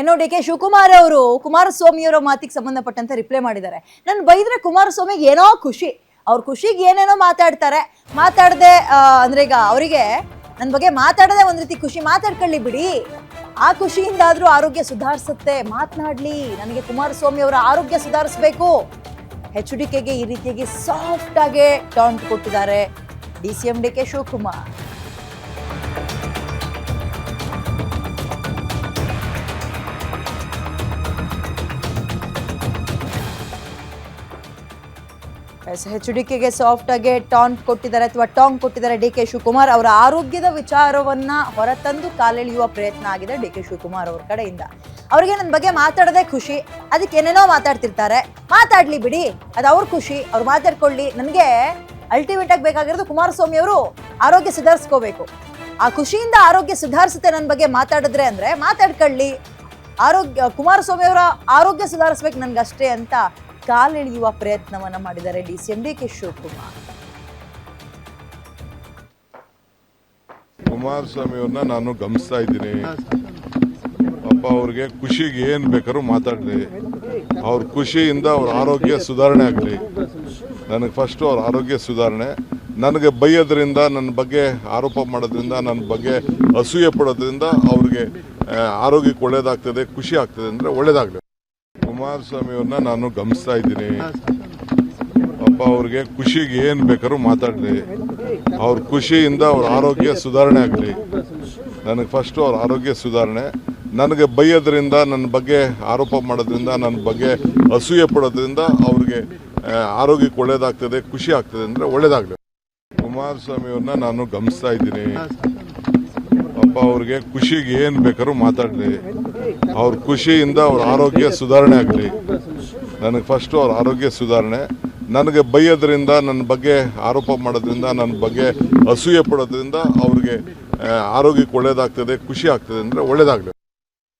ಏನೋ D K Shivakumar ಅವರು, ಕುಮಾರಸ್ವಾಮಿ ಅವರ ಮಾತಿಗೆ ಸಂಬಂಧಪಟ್ಟಂತೆ ರಿಪ್ಲೈ ಮಾಡಿದ್ದಾರೆ. ನಾನು ಬೈದ್ರೆ ಕುಮಾರಸ್ವಾಮಿಗೆ ಏನೋ ಖುಷಿ. ಅವ್ರ ಖುಷಿಗೆ ಏನೇನೋ ಮಾತಾಡ್ತಾರೆ. ಮಾತಾಡದೆ ಅಂದ್ರೆ ಈಗ ಅವರಿಗೆ ನನ್ನ ಬಗ್ಗೆ ಮಾತಾಡದೆ ಒಂದ್ ರೀತಿ ಖುಷಿ ಮಾತಾಡ್ಕೊಳ್ಳಿ ಬಿಡಿ. ಆ ಖುಷಿಯಿಂದಾದರೂ ಆರೋಗ್ಯ ಸುಧಾರಿಸುತ್ತೆ. ಮಾತನಾಡ್ಲಿ. ನನಗೆ ಕುಮಾರಸ್ವಾಮಿ ಅವರ ಆರೋಗ್ಯ ಸುಧಾರಿಸಬೇಕು. ಎಚ್ ಡಿ ಕೆಗೆ ಈ ರೀತಿಯಾಗಿ ಸಾಫ್ಟ್ ಆಗಿ ಟಾಂಟ್ ಕೊಟ್ಟಿದ್ದಾರೆ. D C M D K Shivakumar. H D ಕೆಗೆ soft ಆಗಿ ಟಾಂಟ್ ಕೊಟ್ಟಿದ್ದಾರೆ ಅಥವಾ ಟಾಂಗ್ ಕೊಟ್ಟಿದ್ದಾರೆ ಡಿ ಕೆ ಶಿವಕುಮಾರ್. ಅವರ ಆರೋಗ್ಯದ ವಿಚಾರವನ್ನ ಹೊರತಂದು ಕಾಲೆಳೆಯುವ ಪ್ರಯತ್ನ ಆಗಿದೆ ಡಿ ಕೆ ಶಿವಕುಮಾರ್ ಅವ್ರ ಕಡೆಯಿಂದ. ಅವರಿಗೆ ನನ್ನ ಬಗ್ಗೆ ಮಾತಾಡೋದೇ ಖುಷಿ. ಅದಕ್ಕೆ ಏನೇನೋ ಮಾತಾಡ್ತಿರ್ತಾರೆ. ಮಾತಾಡ್ಲಿ ಬಿಡಿ. ಅದು ಅವ್ರ ಖುಷಿ. ಅವ್ರು ಮಾತಾಡ್ಕೊಳ್ಳಿ. ನನಗೆ ಅಲ್ಟಿಮೇಟ್ ಆಗಿ ಬೇಕಾಗಿರೋದು ಕುಮಾರಸ್ವಾಮಿ ಅವರು ಆರೋಗ್ಯ ಸುಧಾರಿಸ್ಕೋಬೇಕು. ಆ ಖುಷಿಯಿಂದ ಆರೋಗ್ಯ ಸುಧಾರಿಸುತ್ತೆ ನನ್ನ ಬಗ್ಗೆ ಮಾತಾಡಿದ್ರೆ ಅಂದ್ರೆ ಮಾತಾಡ್ಕೊಳ್ಳಿ. ಆರೋಗ್ಯ ಕುಮಾರಸ್ವಾಮಿ ಅವರ ಆರೋಗ್ಯ ಸುಧಾರಿಸ್ಬೇಕು ನನ್ಗಷ್ಟೇ ಅಂತ ಕಾಲೆಳೆಯುವ ಪ್ರಯತ್ನವನ್ನ ಮಾಡಿದ್ದಾರೆ D C M D K Shivakumar. Kumaraswamy ನಾನು ಗಮನಿಸ್ತಾ ಇದ್ದೀನಿ. ಪಾಪ ಅವ್ರಿಗೆ ಖುಷಿಗೆ ಏನ್ ಬೇಕಾದ್ರೂ ಮಾತಾಡ್ಲಿ ಅವ್ರ ಖುಷಿಯಿಂದ ಅವ್ರ ಆರೋಗ್ಯ ಸುಧಾರಣೆ ಆಗಲಿ. ನನಗೆ ಫಸ್ಟ್ ಅವ್ರ ಆರೋಗ್ಯ ಸುಧಾರಣೆ. ನನಗೆ ಬೈಯೋದ್ರಿಂದ, ನನ್ನ ಬಗ್ಗೆ ಆರೋಪ ಮಾಡೋದ್ರಿಂದ, ನನ್ನ ಬಗ್ಗೆ ಅಸೂಯೆ ಪಡೋದ್ರಿಂದ ಅವ್ರಿಗೆ ಆರೋಗ್ಯಕ್ಕೆ ಒಳ್ಳೇದಾಗ್ತದೆ, ಖುಷಿ ಆಗ್ತದೆ ಅಂದರೆ ಒಳ್ಳೇದಾಗ್ಲಿ. ಕುಮಾರಸ್ವಾಮಿ ಅವ್ರನ್ನ ನಾನು ಗಮನಿಸ್ತಾ ಇದ್ದೀನಿ. ಪಾಪ ಅವ್ರಿಗೆ ಖುಷಿಗೆ ಏನ್ ಬೇಕಾದ್ರೂ ಮಾತಾಡ್ರಿ. ಅವ್ರ ಖುಷಿಯಿಂದ ಅವ್ರ ಆರೋಗ್ಯ ಸುಧಾರಣೆ ಆಗಲಿ. ನನಗೆ ಫಸ್ಟು ಅವ್ರ ಆರೋಗ್ಯ ಸುಧಾರಣೆ. ನನಗೆ ಬೈಯೋದ್ರಿಂದ, ನನ್ನ ಬಗ್ಗೆ ಆರೋಪ ಮಾಡೋದ್ರಿಂದ, ನನ್ನ ಬಗ್ಗೆ ಅಸೂಯೆ ಪಡೋದ್ರಿಂದ ಅವ್ರಿಗೆ ಆರೋಗ್ಯಕ್ಕೆ ಒಳ್ಳೇದಾಗ್ತದೆ, ಖುಷಿ ಆಗ್ತದೆ ಅಂದ್ರೆ ಒಳ್ಳೇದಾಗ್ಲಿ. ಕುಮಾರಸ್ವಾಮಿ ಅವ್ರನ್ನ ನಾನು ಗಮನಿಸ್ತಾ ಇದ್ದೀನಿ. ಅವ್ರಿಗೆ ಖುಷಿಗೆ ಏನು ಬೇಕಾದ್ರೂ ಮಾತಾಡ್ಲಿ ಅವ್ರ ಖುಷಿಯಿಂದ ಅವ್ರ ಆರೋಗ್ಯ ಸುಧಾರಣೆ ಆಗಲಿ. ನನಗೆ ಫಸ್ಟ್ ಅವ್ರ ಆರೋಗ್ಯ ಸುಧಾರಣೆ. ನನಗೆ ಬೈಯೋದ್ರಿಂದ ನನ್ನ ಬಗ್ಗೆ ಆರೋಪ ಮಾಡೋದ್ರಿಂದ ನನ್ನ ಬಗ್ಗೆ ಅಸೂಯೆ ಪಡೋದ್ರಿಂದ ಅವ್ರಿಗೆ ಆರೋಗ್ಯಕ್ಕೆ ಒಳ್ಳೇದಾಗ್ತದೆ, ಖುಷಿ ಆಗ್ತದೆ ಅಂದರೆ ಒಳ್ಳೇದಾಗ್ಲಿ.